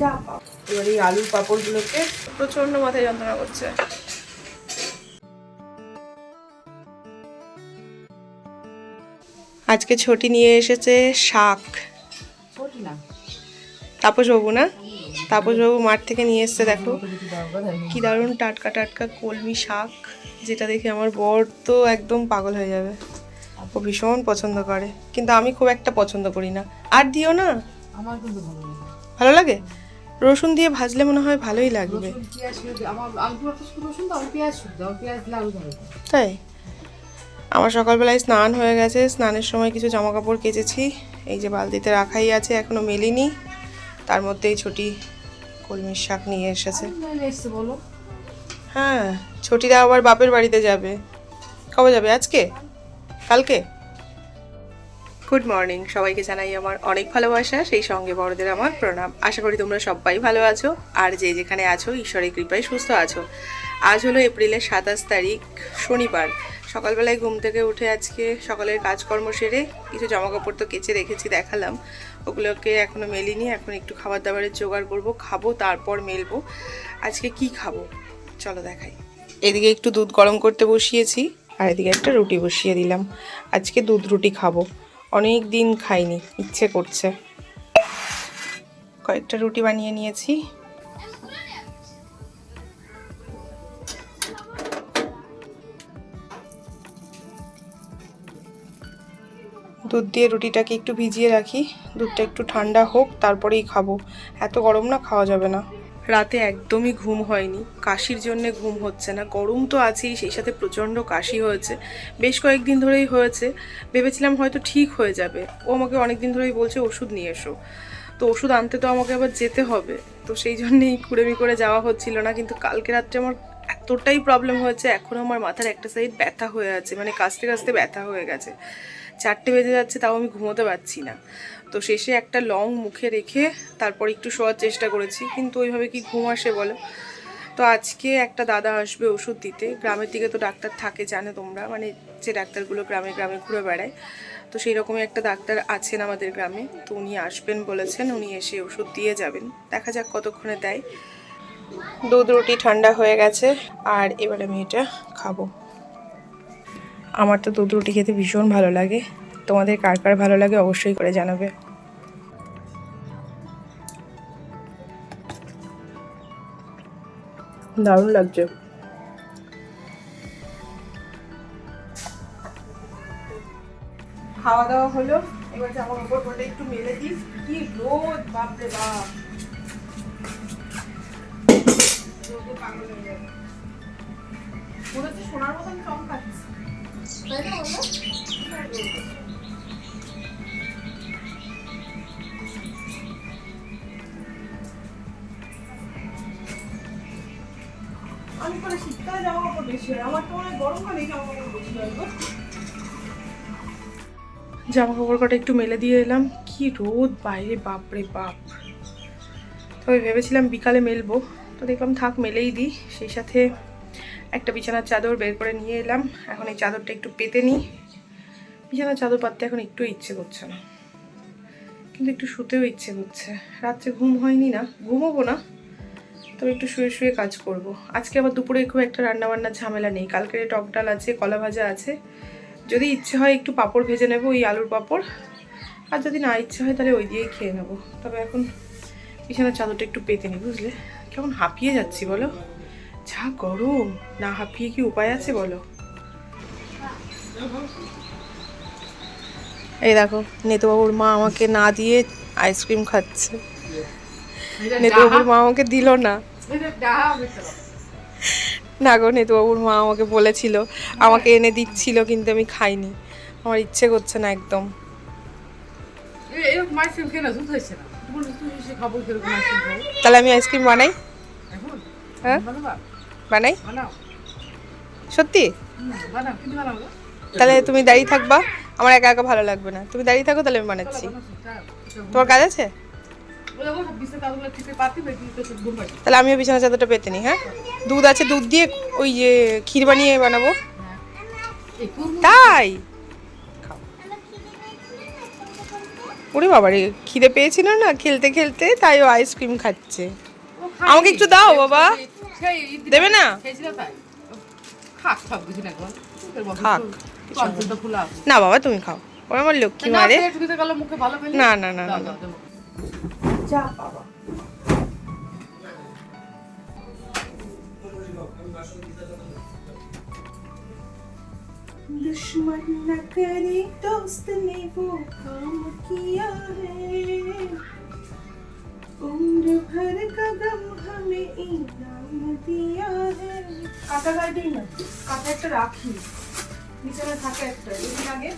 যা পাও এবার এই আলুর পাঁপড়গুলোকে প্রচণ্ড মাথায় যন্ত্রণা করছে। আজকে ছটি নিয়ে এসেছে শাক। তাপসবাবু না? তাপসবাবু মাঠ থেকে নিয়ে এসছে দেখো। কি দারুণ টাটকা টাটকা কলমি শাক যেটা দেখে আমার বর তো একদম পাগল হয়ে যাবে। ও ভীষণ পছন্দ করে। কিন্তু আমি খুব একটা পছন্দ করি না। আর দিও না। আমার কিন্তু ভালো লাগে? রসুন দিয়ে ভাজলে মনে হয় ভালোই লাগবে। তাই? আমার সকালবেলায় স্নান হয়ে গেছে স্নানের সময় কিছু জামা কাপড় কেচেছি এই যে বালতিতে রাখাই আছে এখনও মেলিনি। তার মধ্যেই ছুটি কলমির শাক নিয়ে এসেছে। হ্যাঁ ছুটিরা আবার বাপের বাড়িতে যাবে। কবে যাবে? আজকে? কালকে? গুড মর্নিং সবাইকে জানাই আমার অনেক ভালোবাসা, সেই সঙ্গে বড়দের আমার প্রণাম। আশা করি তোমরা সবাই ভালো আছো। আর যে যেখানে আছো, ঈশ্বরের কৃপায় সুস্থ আছো। আজ হলো এপ্রিলের সাতাশ তারিখ, শনিবার। সকালবেলায় ঘুম থেকে উঠে আজকে সকালের কাজকর্ম সেরে কিছু জামা কাপড় তো কেচে রেখেছি, দেখালাম। ওগুলোকে এখনও মেলিনি, এখন একটু খাবার দাবারের জোগাড় করব, খাব, তারপর মেলবো। আজকে কি খাব? চলো দেখাই। এদিকে একটু দুধ গরম করতে বসিয়েছি, আর এদিকে একটা রুটি বসিয়ে দিলাম। আজকে দুধ রুটি খাব। অনেক দিন খাইনি, ইচ্ছে করছে। কয়েকটা রুটি বানিয়ে নিয়েছি। দুধ দিয়ে রুটিটাকে একটু ভিজিয়ে রাখি। দুধটা একটু ঠান্ডা হোক, তারপরেই খাব। এত গরম না, খাওয়া যাবে না। রাতে একদমই ঘুম হয়নি। কাশির জন্য ঘুম হচ্ছে না। গরম তো আছেই, সেই সাথে প্রচণ্ড কাশি হয়েছে। বেশ কয়েকদিন ধরেই হয়েছে। ভেবেছিলাম হয়তো ঠিক হয়ে যাবে। ও আমাকে অনেক দিন ধরেই বলছে, ওষুধ নিয়ে এসো। তো ওষুধ আনতে তো আমাকে আবার যেতে হবে। তো সেই জন্যেই কুড়েমি করে যাওয়া হচ্ছিল না। কিন্তু কালকে রাত্রে আমার এতটাই প্রবলেম হয়েছে এখনও আমার মাথার একটা সাইড ব্যথা হয়ে আছে। মানে কাশতে কাশতে ব্যথা হয়ে গেছে। চারটে বেজে যাচ্ছে, তাও আমি ঘুমোতে পারছি না। তো শেষে একটা লং মুখে রেখে তারপর একটু শোয়ার চেষ্টা করেছি, কিন্তু ওইভাবে কি ঘুম আসে বলো? তো আজকে একটা দাদা আসবে ওষুধ দিতে, গ্রামের দিকে তো ডাক্তার থাকে, জানো তোমরা মানে যে ডাক্তারগুলো গ্রামে গ্রামে ঘুরে বেড়ায়, তো সেই রকমই একটা ডাক্তার আছেন আমাদের গ্রামে, তো উনি আসবেন বলেছেন, উনি এসে ওষুধ দিয়ে যাবেন, দেখা যাক কতক্ষণে দেয়। দুধ, রুটি ঠান্ডা হয়ে গেছে, আর এবার আমি এটা খাব। আমার তো দুধ, রুটি খেতে ভীষণ ভালো লাগে। তোমাদের কার কার ভালো লাগে অবশ্যই করে জানাবে। দারুণ লাগছে। খাওয়া দাওয়া হলো। এবার জামা উপর পরে একটু মেলে দিস কি রোদ, বাপরে বাপ। রোদে পাগল হয়ে যাবে। সোনার মতন চমকাচ্ছে। তাই না জামা কাপড় জামা কাপড় কটা একটু মেলে দিয়ে এলাম। কি রোদ, বাইরে বাপরে বাপ। তবে ভেবেছিলাম বিকালে মেলবো। তো দেখলাম, থাক, মেলেই দিই। সেই সাথে একটা বিছানার চাদর বের করে নিয়ে এলাম। এখন এই চাদরটা একটু পেতে নিই। বিছানার চাদর পাততে এখন একটু ইচ্ছে করছে না। কিন্তু একটু শুতেও ইচ্ছে করছে। রাত্রে ঘুম হয়নি না। ঘুমোবো না। তবে একটু শুয়ে শুয়ে কাজ করব। আজকে আবার দুপুরে খুব একটা রান্না বান্নার ঝামেলা নেই। কালকের টক ডাল আছে কলা ভাজা আছে। যদি ইচ্ছে হয় একটু পাঁপড় ভেজে নেব ওই আলুর পাঁপড়। আর যদি না ইচ্ছে হয় তাহলে ওই দিয়েই খেয়ে নেব। তবে এখন বিছানার চাদরটা একটু পেতে নিই বুঝলে? কেমন হাঁপিয়ে যাচ্ছি বলো? যা গরম! না হাঁপিয়ে কি উপায় আছে বলো? এই দেখো নেতুবাবুর মা আমাকে না দিয়ে আইসক্রিম খাচ্ছে। নেতুবাবুর মা আমাকে দিল না। না গো নেতুবাবুর মা আমাকে বলেছিল আমাকে এনে দিচ্ছিল কিন্তু আমি খাইনি। আমার ইচ্ছে করছে না একদম। তাহলে আমি আইসক্রিম বানাই? হ্যাঁ? বানাই? সত্যি। তাহলে তুমি দাঁড়িয়ে থাকবা। আমার একা একা ভালো লাগবে না। তুমি দাঁড়িয়ে থাকো তাহলে আমি বানাচ্ছি। তোমার কাজ আছে? তাহলে আমিও বিছানা চাদরটা পেতে নিই হ্যাঁ? দুধ আছে দুধ দিয়ে ওই যে ক্ষীর বানিয়ে বানাবো। তাই? খাও। ওরে বাবা রে খিদে পেয়েছিল না খেলতে খেলতে তাই ও আইসক্রিম খাচ্ছে। আমাকে একটু দাও বাবা। দেবে না? খাক না না। বাবা তুমি খাও। ওরা আমার লক্ষ্মী মারে। না না না না না। যা বাবা दुश्मन न करे दोस्त ने वो काम किया है उम्र भर का गम हमें इनाम दिया है কাটা গাড়ি না কাটা একটা রাখি বিছানা থাকে একটা এদিন আগে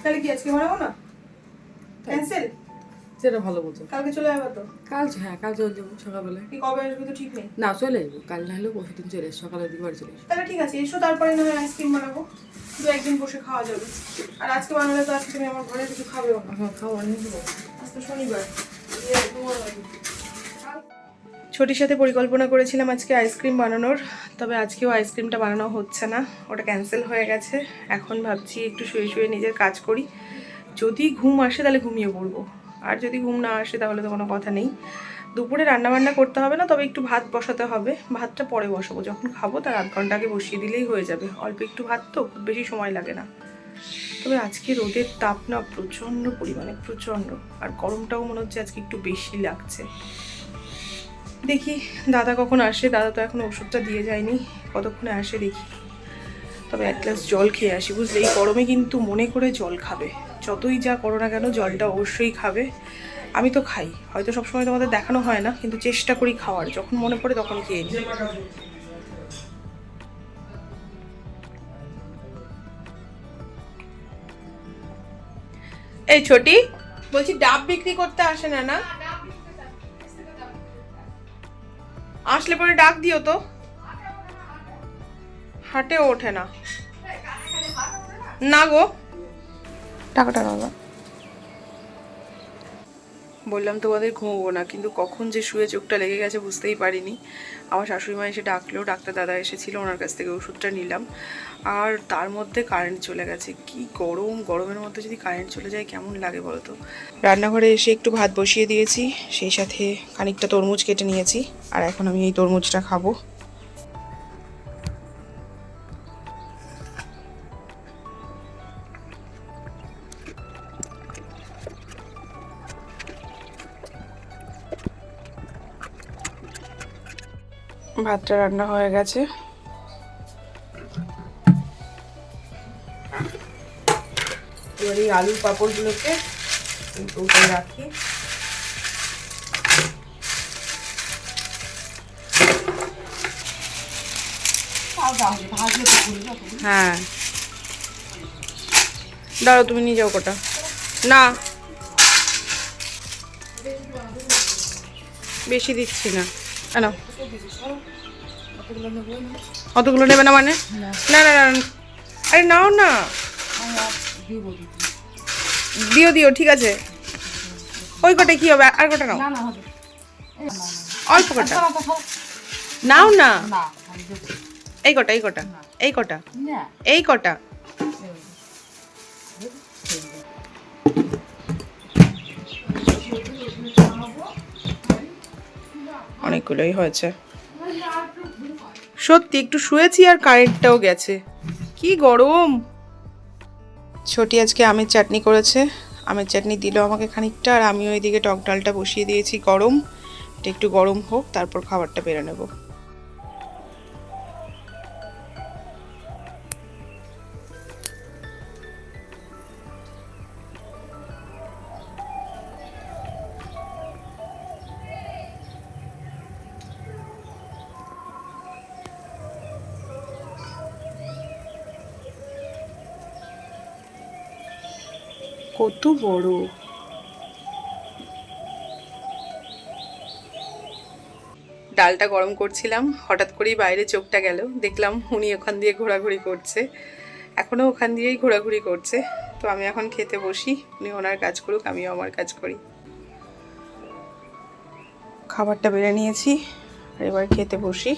তাহলে কি আজকে বানাবো না ক্যান্সেল সেটা ভালো বলছো। কালকে চলে যাব তো? কাল হ্যাঁ কাল চলে যাব সকালবেলায়। কি কবে আসবে তো ঠিক নেই? না চলে যাব। কাল না হলেও পরশু দিন চলে সকালের দিকে বাড়ি চলে তাহলে ঠিক আছে এসো তারপরে না হয় আইসক্রিম বানাবো। দু একদিন বসে খাওয়া যাবে। আর আজকে বানালে তো আজকে তুমি আমার ঘরে কিছু খাবেও না। এখন খাওয়া নিয়ে যাব আজ তো শনিবার। ইয়ে, ছোটির সাথে পরিকল্পনা করেছিলাম আজকে আইসক্রিম বানানোর তবে আজকেও আইসক্রিমটা বানানো হচ্ছে না। ওটা ক্যান্সেল হয়ে গেছে। এখন ভাবছি একটু শুয়ে শুয়ে নিজের কাজ করি। যদি ঘুম আসে তাহলে ঘুমিয়ে পড়ব। আর যদি ঘুম না আসে তাহলে তো কোনো কথা নেই। দুপুরে রান্না বান্না করতে হবে না, তবে একটু ভাত বসাতে হবে। ভাতটা পরে বসাবো, যখন খাব তার আধ ঘণ্টা আগে বসিয়ে দিলেই হয়ে যাবে। অল্প একটু ভাত তো, খুব বেশি সময় লাগে না। তবে আজকে রোদের তাপ না প্রচণ্ড পরিমাণে, প্রচণ্ড। আর গরমটাও মনে হচ্ছে আজকে একটু বেশি লাগছে। দেখি, দাদা কখন আসে? দাদা তো এখন ওষুধটা দিয়ে যায়নি। কতক্ষণে আসে দেখি। তবে এক গ্লাস জল খেয়ে আসি, বুঝলে? এই গরমে কিন্তু মনে করে জল খাবে। যতই যা করো না কেন, জলটা অবশ্যই খাবে। আমি তো খাই। হয়তো সবসময় তোমাদের দেখানো হয় না, কিন্তু চেষ্টা করি খাওয়ার। যখন মনে পড়ে তখন খেয়ে নিই। এই ছোটি, বলছি ডাব বিক্রি করতে আসে না না? আসলে পরে ডাক দিও তো। হাটে ওঠে না। না গো। টাকাটা বাবা বললাম, তোমাদের ঘুমবো না, কিন্তু কখন যে শুয়ে চোখটা লেগে গেছে বুঝতেই পারিনি। আমার শাশুড়ি মা এসে ডাকলো, ডাক্তার দাদা এসেছিল, ওনার কাছ থেকে ওষুধটা নিলাম। আর তার মধ্যে কারেন্ট চলে গেছে। কি গরম, গরমের মধ্যে যদি কারেন্ট চলে যায়, কেমন লাগে বলতো? রান্নাঘরে এসে একটু ভাত বসিয়ে দিয়েছি, সেই সাথে খানিকটা তরমুজ কেটে নিয়েছি, আর এখন আমি এই তরমুজটা খাব। ভাতটা রান্না হয়ে গেছে। এবার এই আলুর পাঁপড়গুলোকে রাখি। হ্যাঁ। দাঁড়াও, তুমি নিয়ে যাও কটা। না। বেশি দিচ্ছি না। কেন অতগুলো নেব না। মানে? না। না না। আরে নাও না। দিও দিও ঠিক আছে। ওই কটায় কি হবে? আর কটা নাও? অল্প কটা। খাও। নাও না। এই কটা এই কটা এই কটা। এই কটা। অনেকগুলোই হয়েছে। সত্যি, একটু শুয়েছি আর কারেন্টটাও গেছে। কি গরম! ছোটি আজকে আমের চাটনি করেছে। আমের চাটনি দিল আমাকে খানিকটা আর আমি ওইদিকে টক ডালটা বসিয়ে দিয়েছি। গরম একটু গরম হোক, তারপর খাবারটা বেরো নেব। কত বড়। ডালটা গরম করছিলাম, হঠাৎ করেই বাইরে চোখটা গেল। দেখলাম উনি ওখান দিয়ে ঘোরাঘুরি করছে। এখনও ওখান দিয়েই ঘোরাঘুরি করছে। তো আমি এখন খেতে বসি, উনি ওনার কাজ করুক, আমিও আমার কাজ করি। খাবারটা বেড়ে নিয়েছি এবার খেতে বসি।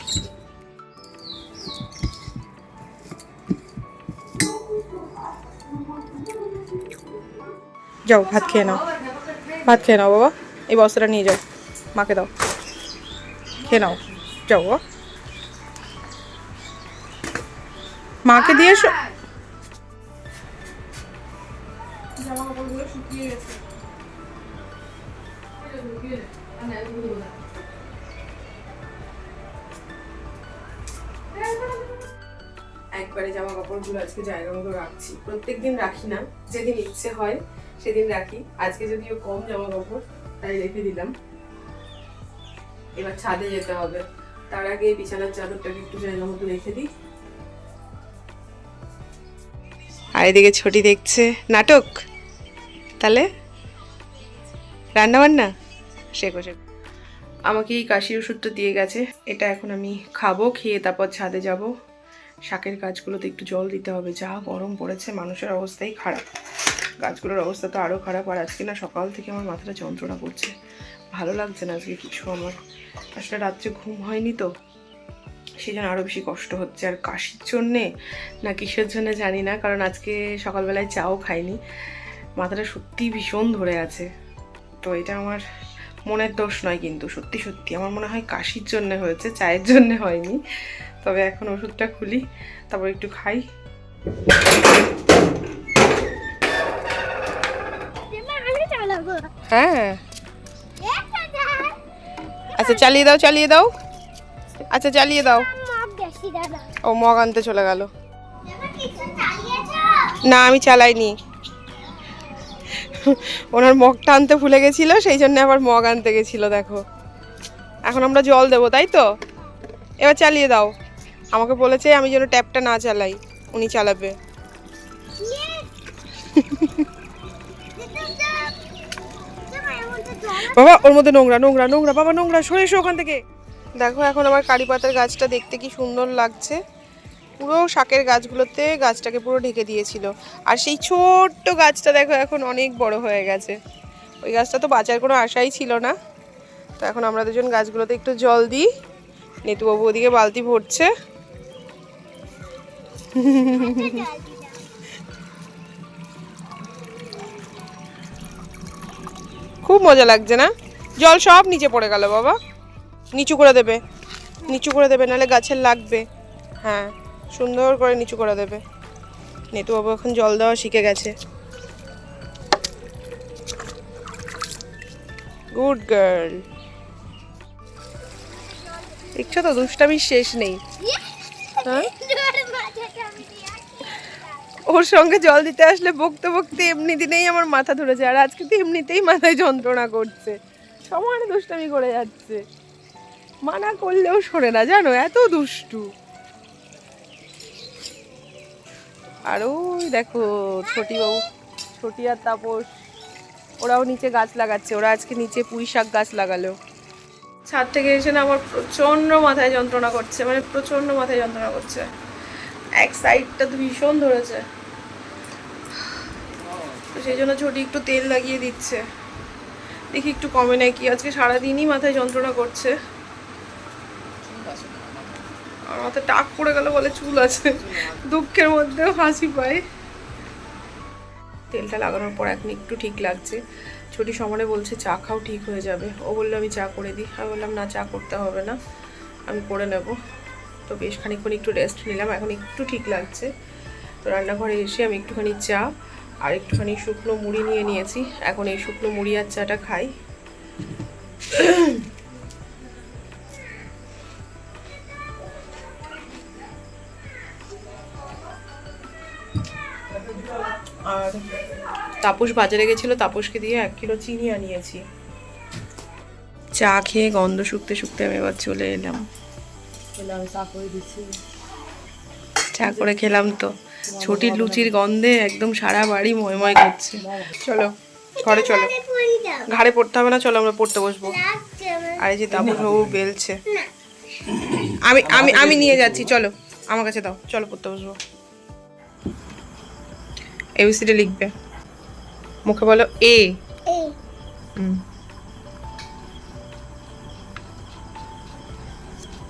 যাও, ভাত খেয়ে নাও। ভাত খেয়ে নাও, বাবা। এই বস্তাটা নিয়ে যাও। মাকে দাও। খেয়ে নাও। যাও, বাবা। মাকে দিয়ে এসো। একবারে জামা কাপড়গুলো আজকে জায়গা মতো রাখছি। প্রত্যেকদিন রাখি না। যেদিন ইচ্ছে হয় সেদিন রাখি। আজকে যদিও কম জামা কাপড় তাই রেখে দিলাম। এবার ছাদে যেতে হবে। তার আগে বিছানার চাদরটাকে একটু জায়গা মতো রেখে দিই। আর এদিকে ছটি দেখছে। নাটক? তাহলে? রান্না বান্না শেখো শেখো। আমাকে এই কাশির ওষুধটা দিয়ে গেছে। এটা এখন আমি খাব খেয়ে তারপর ছাদে যাব। শাকের গাছগুলোতে একটু জল দিতে হবে। যা গরম পড়েছে মানুষের অবস্থাই খারাপ। গাছগুলোর অবস্থা তো আরও খারাপ। আর আজকে না সকাল থেকে আমার মাথাটা যন্ত্রণা করছে। ভালো লাগছে না আজকে কিছু আমার। আসলে রাত্রে ঘুম হয়নি তো। সেই জন্য আরও বেশি কষ্ট হচ্ছে। আর কাশির জন্যে না কিসের জন্য জানি না, কারণ আজকে সকালবেলায় চাও খাইনি। মাথাটা সত্যিই ভীষণ ধরে আছে। তো এটা আমার মনের দোষ নয় কিন্তু, সত্যি সত্যি। আমার মনে হয় কাশির জন্য হয়েছে, চায়ের জন্য হয়নি। তবে এখন ওষুধটা খুলি, তারপর একটু খাই আমি চালাবো হ্যাঁ। আচ্ছা চালিয়ে দাও চালিয়ে দাও। আচ্ছা চালিয়ে দাও। ও মগ আনতে চলে গেল। না আমি চালাইনি। ওনার মগটা আনতে ভুলে গেছিল সেই জন্য আবার মগ আনতে গেছিল দেখো। এখন আমরা জল দেবো তাই তো? এবার চালিয়ে দাও। আমাকে বলেছে আমি যেন ট্যাপটা না চালাই উনি চালাবে। বাবা ওর মধ্যে নোংরা নোংরা নোংরা বাবা নোংরা সরে এসো ওখান থেকে। দেখো এখন আমার কারি পাতার গাছটা দেখতে কি সুন্দর লাগছে। পুরো শাকের গাছগুলোতে গাছটাকে পুরো ঢেকে দিয়েছিল। আর সেই ছোট্ট গাছটা দেখো এখন অনেক বড় হয়ে গেছে। ওই গাছটা তো বাঁচার কোনো আশাই ছিল না। তো এখন আমরা দুজন গাছগুলোতে একটু জল দিই। নেতুবাবু ওদিকে বালতি ভরছে। খুব মজা লাগছে না? জল সব নিচে পড়ে গেল বাবা। নিচু করে দেবে। নিচু করে দেবে নাহলে গাছের লাগবে। হ্যাঁ সুন্দর করে নিচু করে দেবে। নেতু বাবু এখন জল দেওয়া শিখে গেছে। Good girl. দেখছ তো দুষ্টামির শেষ নেই। হ্যাঁ? ওর সঙ্গে জল দিতে আসলে বকতে বকতে এমনি দিনেই আমার মাথা ধরেছে, আর আজকে তো এমনিতেই মাথায় যন্ত্রণা করছে। সমানে দুষ্টামি করে যাচ্ছে। মানা করলেও শোনে না, জানো, এত দুষ্টু। আর ওই দেখো ছোটি বাবু ছোটি আর তাপস, ওরাও নিচে গাছ লাগাচ্ছে, ওরা আজকে নিচে পুঁই শাক গাছ লাগালো। ছাদ থেকে এসে না আমার প্রচণ্ড মাথায় যন্ত্রণা করছে মানে প্রচণ্ড মাথায় যন্ত্রণা করছে। এক সাইডটা তো ভীষণ ধরেছে। তো সেই জন্য ছোটি একটু তেল লাগিয়ে দিচ্ছে। দেখি একটু কমে নাকি আজকে সারাদিনই মাথায় যন্ত্রণা করছে। আর মাথায় টাক পড়ে গেল বলে চুল আছে। দুঃখের মধ্যেও হাসি পায়। তেলটা লাগানোর পর এখন একটু ঠিক লাগছে। ছোটি সমানে বলছে, চা খাও, ঠিক হয়ে যাবে। ও বলল, আমি চা করে দিই। আমি বললাম, না, চা করতে হবে না। আমি করে নেব। তো বেশ খানিকক্ষণ একটু রেস্ট নিলাম, এখন একটু ঠিক লাগছে। তো রান্নাঘরে এসে আমি একটুখানি চা আর একটুখানি শুকনো মুড়ি নিয়ে নিয়েছি। এখন এই শুকনো মুড়ি আর চাটা খাই। আর তাপস বাজারে গেছিল, তাপসকে দিয়ে এক কিলো চিনি আনিয়েছি। চা খেয়ে গন্ধ শুকতে শুকতে আমি এবার চলে এলাম। চা করে খেলাম তো। ছুটির লুচির গন্ধে একদম সারা বাড়ি ময়ময় করছে। চলো ঘরে চলো। ঘাড়ে পড়তে হবে না চলো আমরা পড়তে বসবো। আর এই যে তাপস বাবু বেলছে। আমি আমি আমি নিয়ে যাচ্ছি চলো। আমার কাছে দাও চলো পড়তে বসবো। এবিসিডি লিখবে। মুখে বলো এ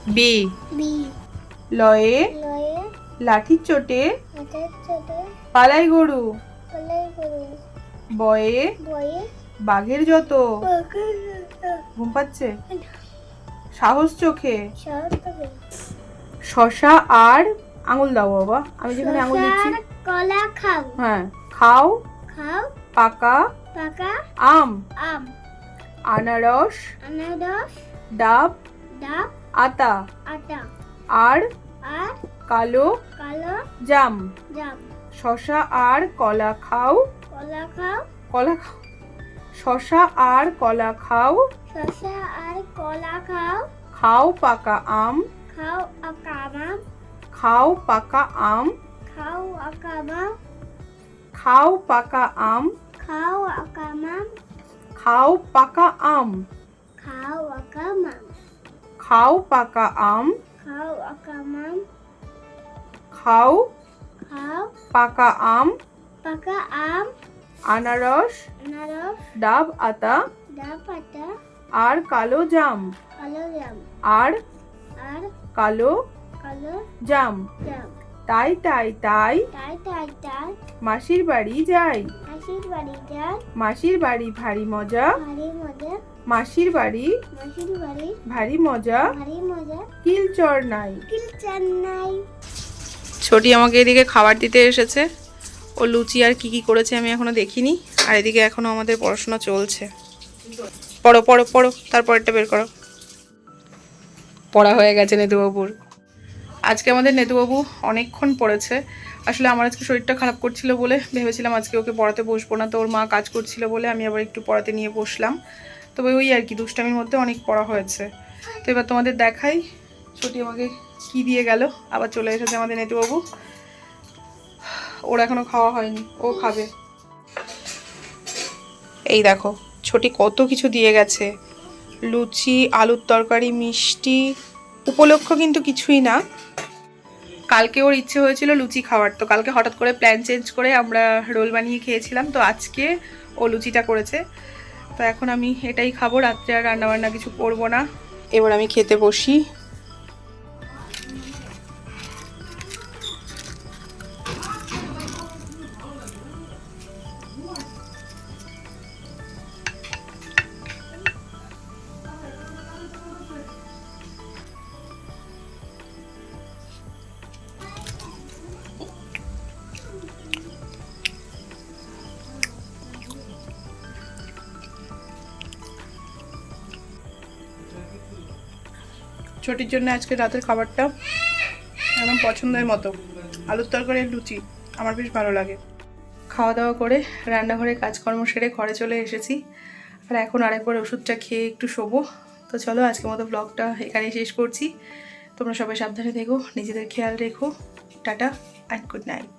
বি। লয়ে। লাঠির চোটে। পালাই গরু। বয়ে। বয়ে। বাঘের যত। ঘুম পাচ্ছে? সাহস চোখে। শশা আর আঙুল দাও বাবা। আমি যেখানে আঙুল দিচ্ছি। কলা খাও। হ্যাঁ। খাও। খাও। পাকা। পাকা। আম। আম। আনারস। আনারস। ডাব। ডাব। আতা। আর আর কালো কালো জাম। জাম। শশা আর কলা খাও। কলা খাও। কলা খাও। শশা আর কলা খাও। শসা আর কলা খাও। খাও পাকা আম। খাও আকামাম খাও পাকা আম। খাও আকামাম খাও পাকা আম। খাও আকামাম খাও পাকা আম। খাও আকামাম খাও পাকা আম। খাও আকামাম খাও খাও পাকা আম। পাকা আম। আনারস। আনারস। ডাব আতা। ডাব পাতা আর কালো জাম। কালো জাম। আর আর কালো কালো জাম। জাম। তাই তাই তাই। তাই তাই তাই। মাসির বাড়ি যাই। মাসির বাড়ি যায় মাসির বাড়ি ভারী মজা। ভারী মজা। মাসির বাড়ি? মাসির বাড়ি। ভারী মজা। ভারী মজা। কিলচর নাই। কিল চেন্নাই ছোটি আমাকে এদিকে খাবার দিতে এসেছে। ও লুচি আর কি কি করেছে আমি এখনও দেখিনি। আর এদিকে এখনও আমাদের পড়াশোনা চলছে। পড়ো পড়ো পড়ো তারপরটা বের করো। পড়া হয়ে গেছে নেতুবাবুর আজকে আমাদের নেতুবাবু অনেকক্ষণ পড়েছে। আসলে আমার আজকে শরীরটা খারাপ করছিল বলে ভেবেছিলাম আজকে ওকে পড়াতে বসবো না। তো ওর মা কাজ করছিল বলে আমি আবার একটু পড়াতে নিয়ে বসলাম। তবে ওই আর কি, দুষ্টামির মধ্যে অনেক পড়া হয়েছে। তো এবার তোমাদের দেখাই ছোটি আমাকে কি দিয়ে গেল। আবার চলে এসেছে আমাদের নেতুবাবু। ওর এখনও খাওয়া হয়নি, ও খাবে। এই দেখো ছোটি কত কিছু দিয়ে গেছে। লুচি, আলুর তরকারি, মিষ্টি, উপলক্ষ কিন্তু কিছুই না। কালকে ওর ইচ্ছে হয়েছিল লুচি খাওয়ার, তো কালকে হঠাৎ করে প্ল্যান চেঞ্জ করে আমরা রোল বানিয়ে খেয়েছিলাম। তো আজকে ও লুচিটা করেছে। তো এখন আমি এটাই খাব, রাত্রে আর রান্নাবান্না কিছু করব না। এবার আমি খেতে বসি। ছোটির জন্য আজকে রাতের খাবারটা একদম পছন্দের মতো। আলুর তরকারি লুচি, আমার বেশ ভালো লাগে। খাওয়া দাওয়া করে রান্নাঘরে কাজকর্ম সেরে ঘরে চলে এসেছি। আর এখন আরেকবার ওষুধটা খেয়ে একটু শোবো। তো চলো আজকের মতো ব্লগটা এখানেই শেষ করছি। তোমরা সবাই সাবধানে থেকো, নিজেদের খেয়াল রেখো। Tata and good night